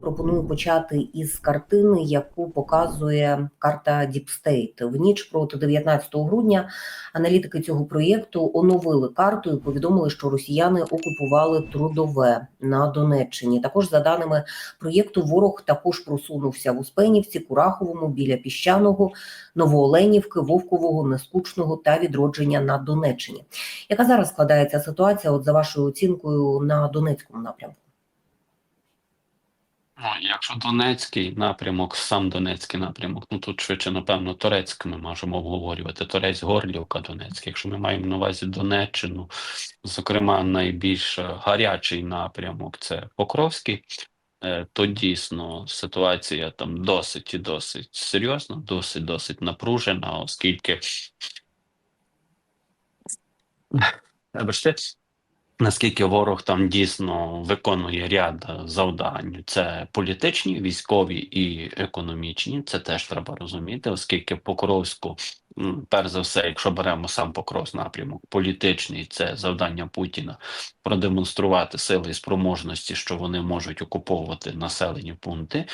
Пропоную почати із картини, яку показує карта State. В ніч проти 19 грудня аналітики цього проєкту оновили карту і повідомили, що росіяни окупували трудове на Донеччині. Також за даними проєкту, ворог також просунувся в Успенівці, Кураховому, біля піщаного, Новооленівки, Вовкового, Нескучного та відродження на Донеччині. Яка зараз складається ситуація? От за вашою оцінкою на Донецькому напрямку? Ну, якщо Донецький напрямок, сам Донецький напрямок, ну тут швидше, напевно, Торецьк ми можемо обговорювати. Торець Горлівка, Донецьк. Якщо ми маємо на увазі Донеччину, зокрема, найбільш гарячий напрямок це Покровський, е, то дійсно ситуація там досить і досить серйозна, досить досить напружена, оскільки Вибачте, Наскільки ворог там дійсно виконує ряд завдань, це політичні, військові і економічні. Це теж треба розуміти, оскільки Покровську, перш за все, якщо беремо сам Покровськ напрямок, політичний це завдання Путіна продемонструвати сили і спроможності, що вони можуть окуповувати населені пункти,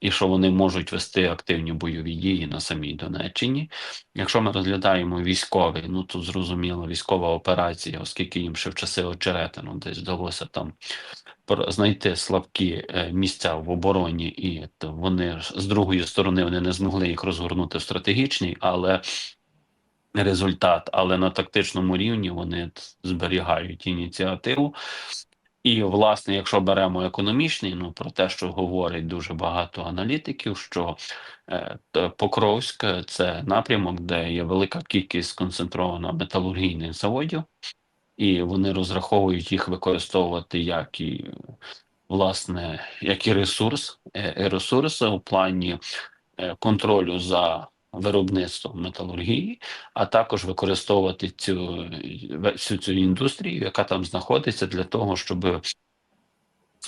і що вони можуть вести активні бойові дії на самій Донеччині. Якщо ми розглядаємо військовий, ну тут зрозуміло військова операція, оскільки їм ще в часи очеретину десь вдалося там знайти слабкі е, місця в обороні, і то вони з другої сторони вони не змогли їх розгорнути в стратегічній, але результат, але на тактичному рівні вони зберігають ініціативу. І, власне, якщо беремо економічний, ну про те, що говорить дуже багато аналітиків, що е, Покровськ е, це напрямок, де є велика кількість сконцентрована металургійних заводів, і вони розраховують їх використовувати як і власне, як і ресурс, е, ресурси у плані е, контролю за виробництвом металургії, а також використовувати цю всю цю індустрію, яка там знаходиться, для того, щоб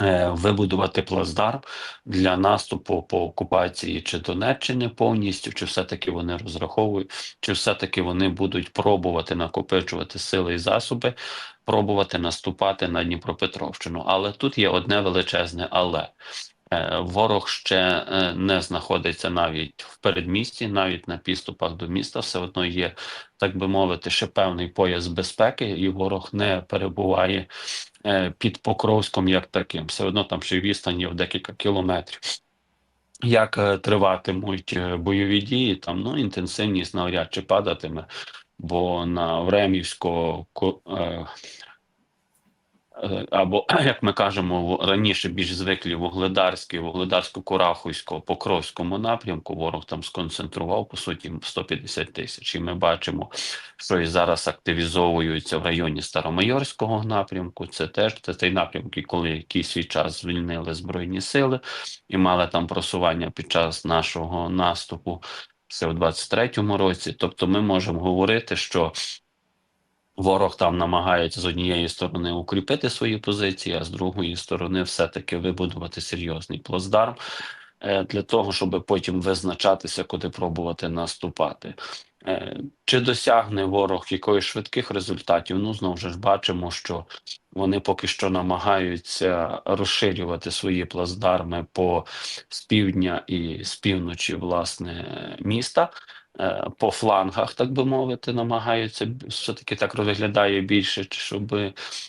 е, вибудувати плацдарм для наступу по окупації чи Донеччини повністю, чи все-таки вони розраховують, чи все-таки вони будуть пробувати накопичувати сили і засоби, пробувати наступати на Дніпропетровщину. Але тут є одне величезне але. Е, Ворог ще е, не знаходиться навіть в передмісті, навіть на підступах до міста. Все одно є, так би мовити, ще певний пояс безпеки, і ворог не перебуває е, під Покровськом як таким. Все одно там ще відстань є в декілька кілометрів. Як триватимуть бойові дії, там ну інтенсивність навряд чи падатиме, бо на Времівського ко- е, або, як ми кажемо, раніше більш звиклі Вугледарський, Вугледарсько-Курахівського, Покровському напрямку ворог там сконцентрував по суті 150 тисяч. І ми бачимо, що і зараз активізовуються в районі Старомайорського напрямку. Це теж це той напрямок, коли якийсь свій час звільнили збройні сили і мали там просування під час нашого наступу. Це в 23-му році. Тобто, ми можемо говорити, що Ворог там намагається з однієї сторони укріпити свої позиції, а з другої сторони, все-таки вибудувати серйозний плацдарм е, для того, щоб потім визначатися, куди пробувати наступати. Е, Чи досягне ворог якоїсь швидких результатів? Ну знову ж бачимо, що вони поки що намагаються розширювати свої плацдарми по з півдня і з півночі, власне, міста по флангах, так би мовити, намагаються все-таки так виглядає більше, щоб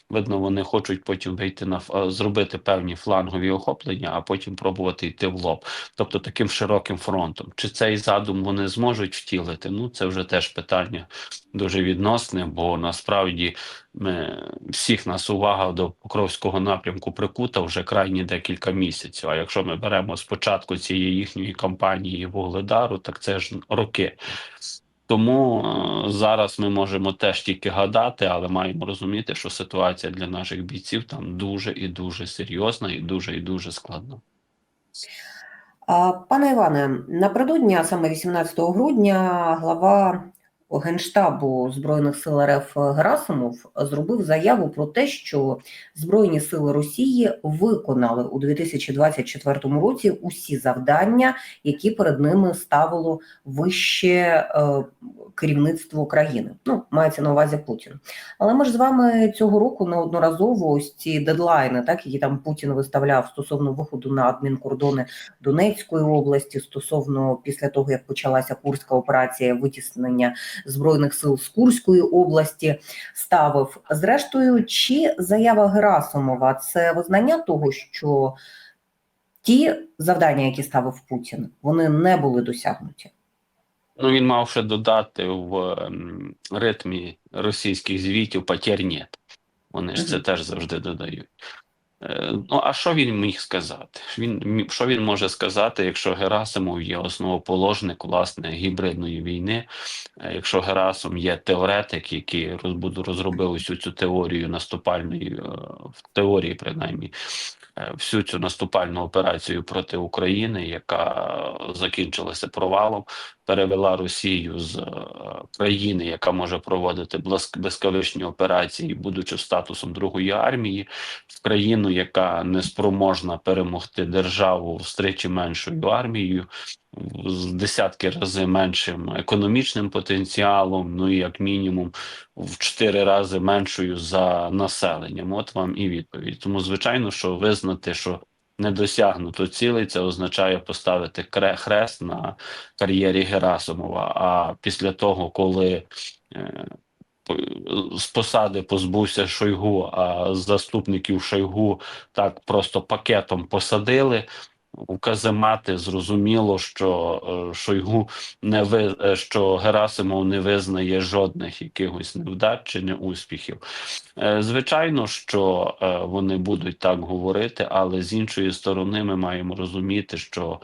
видно, вони хочуть потім вийти на е, зробити певні флангові охоплення, а потім пробувати йти в лоб. Тобто таким широким фронтом. Чи цей задум вони зможуть втілити? Ну це вже теж питання дуже відносне, бо насправді всіх нас увага до Покровського напрямку прикута вже крайні декілька місяців. А якщо ми беремо спочатку цієї їхньої кампанії Вугледару, так це ж роки. Тому е, зараз ми можемо теж тільки гадати, але маємо розуміти, що ситуація для наших бійців там дуже і дуже серйозна, і дуже і дуже складна. Пане Іване, напередодні, а саме 18 грудня, глава Генштабу Збройних сил РФ Герасимов зробив заяву про те, що Збройні сили Росії виконали у 2024 році усі завдання, які перед ними ставило вище е, керівництво країни. Ну, мається на увазі Путін. Але ми ж з вами цього року неодноразово ось ці дедлайни, так які там Путін виставляв стосовно виходу на адмінкордони Донецької області, стосовно після того як почалася курська операція витіснення збройних сил з Курської області, ставив зрештою, чи заява Герасимова це визнання того, що ті завдання, які ставив Путін, вони не були досягнуті. Ну, він мав ще додати в ем, ритмі російських звітів «потерь нет». Вони ж це теж завжди додають. Е, Ну, а що він міг сказати? Він, що він може сказати, якщо Герасимов є основоположник власне гібридної війни, Е, якщо Герасим є теоретик, який розробив усю цю теорію наступальної, е, в теорії принаймні, всю цю наступальну операцію проти України, яка закінчилася провалом, перевела Росію з е, країни, яка може проводити блискавичні операції, будучи статусом другої армії, в країну, яка не спроможна перемогти державу з тричі меншою армією, з десятки рази меншим економічним потенціалом, ну і як мінімум в чотири рази меншою за населенням. От вам і відповідь. Тому, звичайно, що визнати, що не досягнуто цілей, це означає поставити хрест на кар'єрі Герасимова. А після того, коли е, з посади позбувся Шойгу, а заступників Шойгу так просто пакетом посадили. У каземати зрозуміло, що е, Шойгу не ви е, що Герасимов не визнає жодних якихось невдач чи неуспіхів. Е, Звичайно, що вони будуть так говорити, але з іншої сторони, ми маємо розуміти, що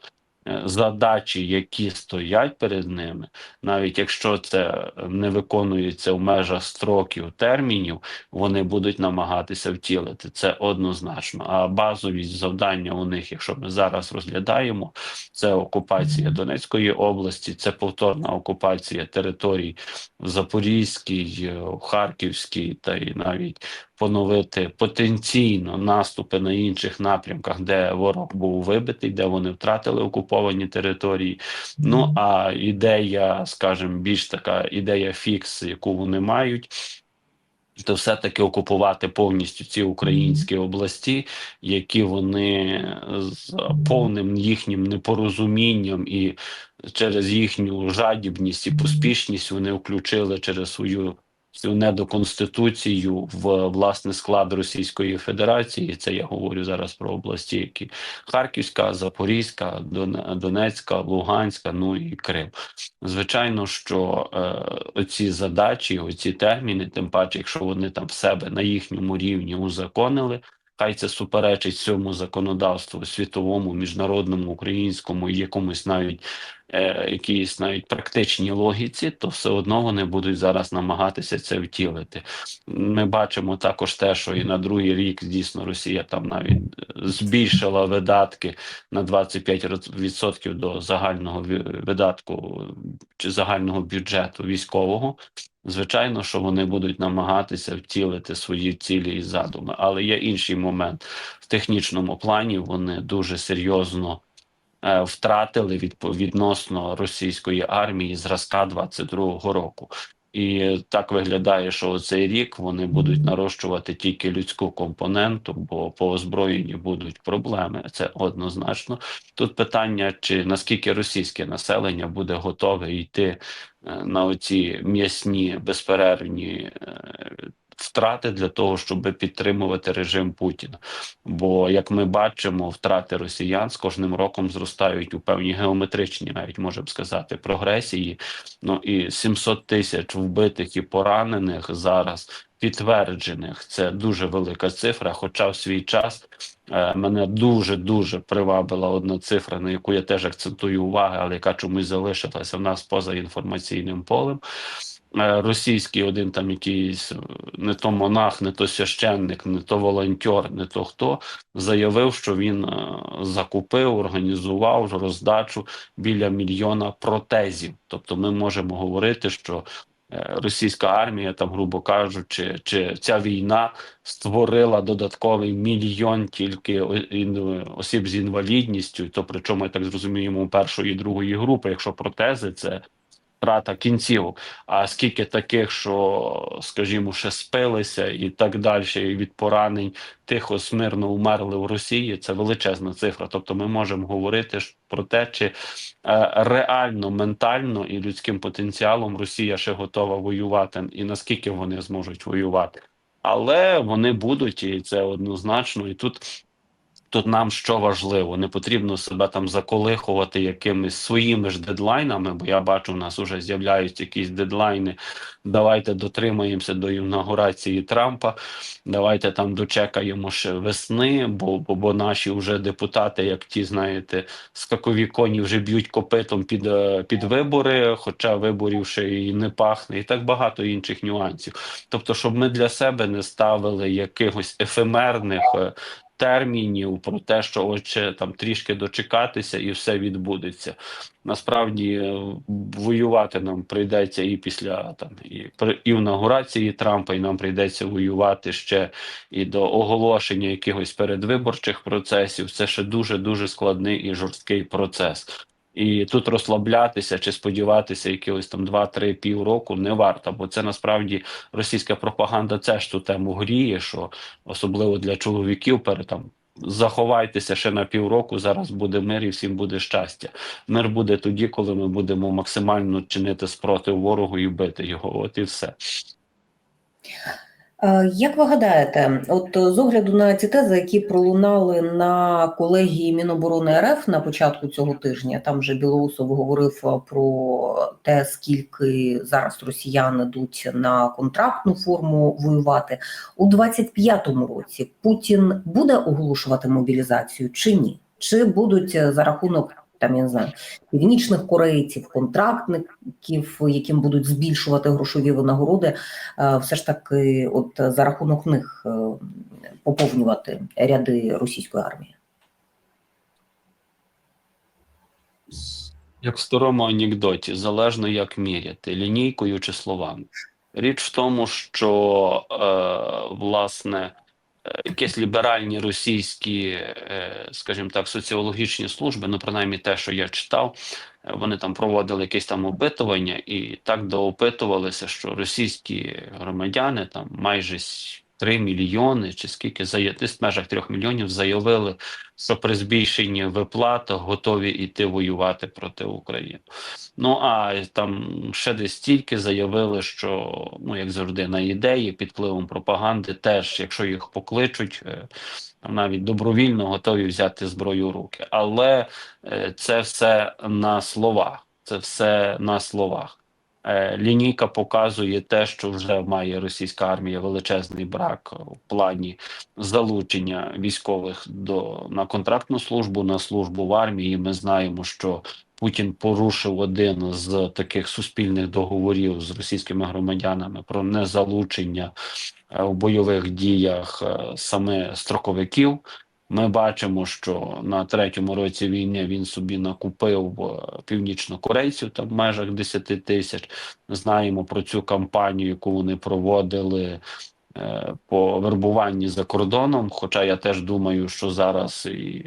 задачі, які стоять перед ними, навіть якщо це не виконується в межах строків термінів, вони будуть намагатися втілити це однозначно. А базові завдання у них, якщо ми зараз розглядаємо, це окупація Донецької області, це повторна окупація територій в Запорізькій, е, в Харківській та й навіть поновити потенційно наступи на інших напрямках, де ворог був вибитий, де вони втратили окуповані території. Ну а ідея, скажімо, більш така ідея фікс, яку вони мають. То все-таки окупувати повністю ці українські області, які вони з повним їхнім непорозумінням і через їхню жадібність і поспішність вони включили через свою цю недоконституцію в власне склад Російської Федерації. Це я говорю зараз про області, які Харківська, Запорізька, Дон- Донецька, Луганська, ну і Крим. Звичайно, що е, оці задачі, оці терміни, тим паче, якщо вони там в себе на їхньому рівні узаконили. Хай це суперечить цьому законодавству світовому, міжнародному, українському і якомусь навіть е, якійсь навіть практичній логіці, то все одно вони будуть зараз намагатися це втілити. Ми бачимо також те, що і на другий рік дійсно Росія там навіть е, збільшила видатки на 25% до загального видатку чи загального бюджету військового. Звичайно, що вони будуть намагатися втілити свої цілі і задуми, але є інший момент в технічному плані. Вони дуже серйозно е, втратили відносно російської армії зразка 22-го року. І так виглядає, що цей рік вони будуть нарощувати тільки людську компоненту, бо по озброєнні будуть проблеми. Це однозначно. Тут питання, чи наскільки російське населення буде готове йти е, на оці м'ясні безперервні е, втрати для того, щоб підтримувати режим Путіна. Бо як ми бачимо, втрати росіян з кожним роком зростають у певній геометричній, навіть можемо сказати, прогресії. Ну і 700 тисяч вбитих і поранених зараз. Підтверджених це дуже велика цифра. Хоча в свій час е, мене дуже дуже привабила одна цифра, на яку я теж акцентую увагу, але яка чомусь залишилася в нас поза інформаційним полем. Е, Російський один там якийсь е, не то монах, не то священник, не то волонтер, не то хто заявив, що він е, закупив, організував роздачу біля мільйона протезів. Тобто, ми можемо говорити, що російська армія, там, грубо кажучи, чи ця війна створила додатковий мільйон тільки осіб з інвалідністю, то причому я так зрозуміємо першої і другої групи, якщо протези це втрата кінців. А скільки таких, що, скажімо, ще спилися і так далі, і від поранень тихо, смирно умерли в Росії, це величезна цифра. Тобто, ми можемо говорити про те, чи е, реально, ментально і людським потенціалом Росія ще готова воювати, і наскільки вони зможуть воювати. Але вони будуть, і це однозначно. І тут Тут нам що важливо, не потрібно себе там заколихувати якимись своїми ж дедлайнами, бо я бачу, у нас вже з'являються якісь дедлайни. Давайте дотримаємося до інаугурації Трампа. Давайте там дочекаємо ще весни, бо, бо, бо наші вже депутати, як ті, знаєте, скакові коні вже б'ють копитом під, е, під вибори, хоча виборів ще і не пахне, і так багато інших нюансів. Тобто, щоб ми для себе не ставили якихось ефемерних. Термінів про те, що ось там трішки дочекатися, і все відбудеться. Насправді е, воювати нам прийдеться і після там і при інаугурації Трампа, і нам прийдеться воювати ще і до оголошення якихось передвиборчих процесів. Це ще дуже дуже складний і жорсткий процес. І тут розслаблятися чи сподіватися якихось там 2-3 півроку не варто, бо це насправді російська пропаганда це ж ту тему гріє, що особливо для чоловіків перед там. Заховайтеся ще на півроку. Зараз буде мир і всім буде щастя. Мир буде тоді, коли ми будемо максимально чинити спротив ворогу і бити його. От і все. Е, Як ви гадаєте, от е, з огляду на ці тези, які пролунали на колегії Міноборони РФ на початку цього тижня, там вже Білоусов говорив е, про те, скільки зараз росіяни йдуть на контрактну форму воювати у 25-му році. Путін буде оголошувати мобілізацію чи ні? Чи будуть за рахунок там я не знаю північних корейців, контрактників, яким будуть збільшувати грошові винагороди, е, все ж таки, от за рахунок них е, поповнювати ряди російської армії. Як в старому анекдоті, залежно як міряти лінійкою чи словами. Річ в тому, що е, власне якісь ліберальні російські, е, скажімо так, соціологічні служби, ну принаймні те, що я читав, е, вони там проводили якесь там опитування, і так доопитувалися, що російські громадяни там майже 3 мільйони чи скільки зая- десь в межах 3 мільйонів заявили, що при збільшенні виплат готові йти воювати проти України. Ну а там ще десь стільки заявили, що ну як завжди на ідеї під впливом пропаганди, теж якщо їх покличуть, е, навіть добровільно готові взяти зброю в руки. Але е, це все на словах. Це все на словах. Е, Лінійка показує те, що вже має російська армія величезний брак в плані залучення військових до на контрактну службу, на службу в армії. Ми знаємо, що Путін порушив один з таких суспільних договорів з російськими громадянами про незалучення е, в бойових діях е, саме строковиків. Ми бачимо, що на третьому році війни він собі накупив е, північнокорейців там в межах 10 тисяч. Знаємо про цю кампанію, яку вони проводили по вербуванні за кордоном. Хоча я теж думаю, що зараз і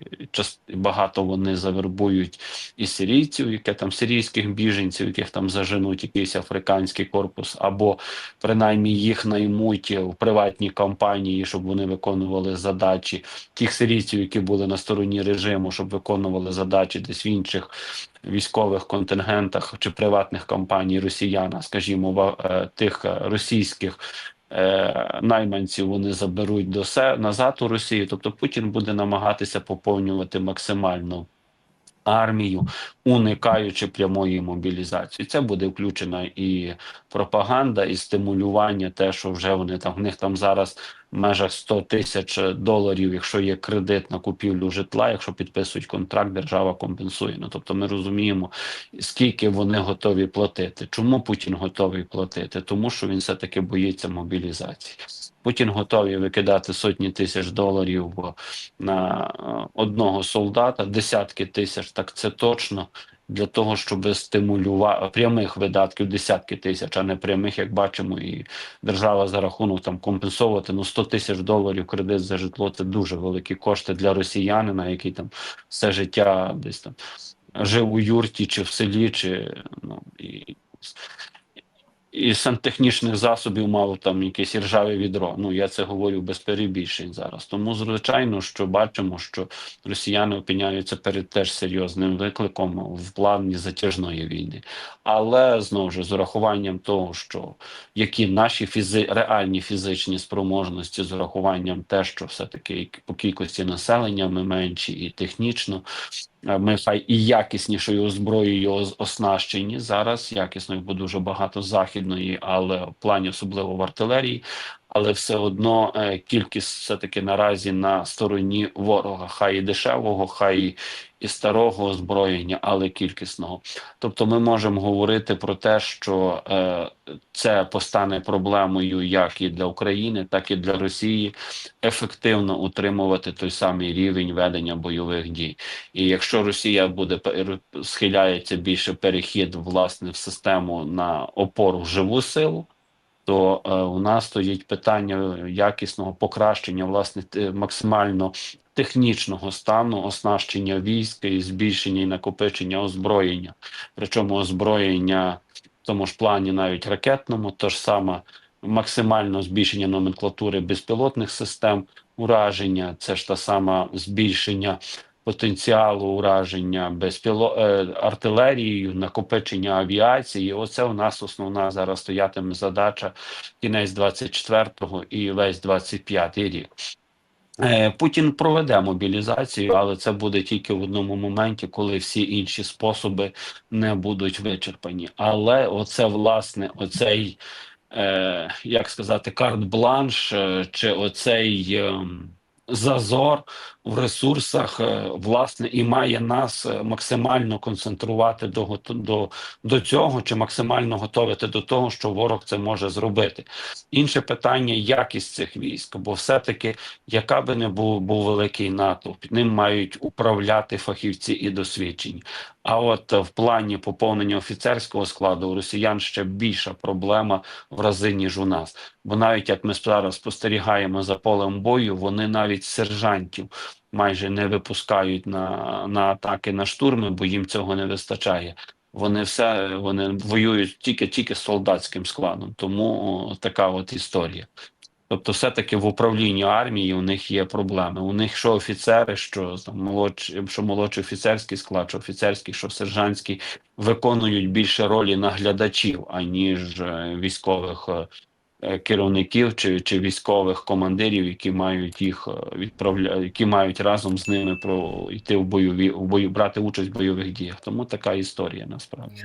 багато вони завербують і сирійців, яке там сирійських біженців, яких там заженуть якийсь африканський корпус, або принаймні їх наймуть в приватні компанії, щоб вони виконували задачі тих сирійців, які були на стороні режиму, щоб виконували задачі десь в інших військових контингентах чи приватних компаній росіян, скажімо, в е, тих е, російських. Е, Найманців вони заберуть до назад у Росію. Тобто Путін буде намагатися поповнювати максимально армію, уникаючи прямої мобілізації. Це буде включена і пропаганда, і стимулювання, те, що вже вони там в них там зараз в межах 100 тисяч доларів, якщо є кредит на купівлю житла, якщо підписують контракт, держава компенсує. Ну тобто, ми розуміємо, скільки вони готові платити. Чому Путін готовий платити? Тому що він все таки боїться мобілізації. Путін готовий викидати сотні тисяч доларів на е, одного солдата, десятки тисяч, так це точно. Для того щоб стимулювати прямих видатків десятки тисяч, а не прямих, як бачимо, і держава за рахунок там компенсувати ну 100 тисяч доларів кредит за житло. Це дуже великі кошти для росіянина, який там все життя десь там жив у юрті чи в селі, чи ну і і сантехнічних засобів мав там якесь ржаве відро. Ну я це говорю без перебільшень зараз. Тому звичайно, що бачимо, що росіяни опиняються перед теж серйозним викликом в плані затяжної війни. Але знову ж з урахуванням того, що які наші фізи... реальні фізичні спроможності, з урахуванням те, що все таки по кількості населення ми менші і технічно. Е, Ми хай і якіснішою зброєю оснащені зараз. Якісною, бо дуже багато західної, але в плані особливо в артилерії. Але все одно е, кількість все таки наразі на стороні ворога, хай і дешевого, хай і- старого озброєння, але кількісного. Тобто, ми можемо говорити про те, що е, це постане проблемою як і для України, так і для Росії ефективно утримувати той самий рівень ведення бойових дій. І якщо Росія буде схиляється більше перехід власне в систему на опору живу силу. То е, у нас стоїть питання якісного покращення, власне, максимально технічного стану оснащення війська і збільшення і накопичення озброєння. Причому озброєння в тому ж плані навіть ракетному, то ж саме максимально збільшення номенклатури безпілотних систем ураження, це ж та сама збільшення потенціалу ураження безпіло... е, артилерією, накопичення авіації. Оце у нас основна зараз стоятиме задача кінець 24-го і весь 25-й рік. Е, Путін проведе мобілізацію, але це буде тільки в одному моменті, коли всі інші способи не будуть вичерпані. Але оце власне, оцей, е, як сказати, карт-бланш, е, чи оцей ем, зазор в ресурсах, е, власне, і має нас е, максимально концентрувати до, до, до цього, чи максимально готовити до того, що ворог це може зробити. Інше питання якість цих військ, бо все-таки яка би не був, був великий натовп, ним мають управляти фахівці і досвідчені. А от е, в плані поповнення офіцерського складу у росіян ще більша проблема в рази, ніж у нас. Бо навіть як ми зараз спостерігаємо за полем бою, вони навіть сержантів майже не випускають на, на атаки на штурми, бо їм цього не вистачає. Вони все вони воюють тільки тільки з солдатським складом, тому о, така от історія. Тобто, все-таки в управлінні армії у них є проблеми. У них що офіцери, що там молодший, що молодший офіцерський склад, що офіцерський, що сержантський, виконують більше ролі наглядачів, аніж е, військових е, керівників чи, чи військових командирів, які мають їх відправля, які мають разом з ними про йти в бойові в бою, брати участь в бойових діях. Тому така історія насправді.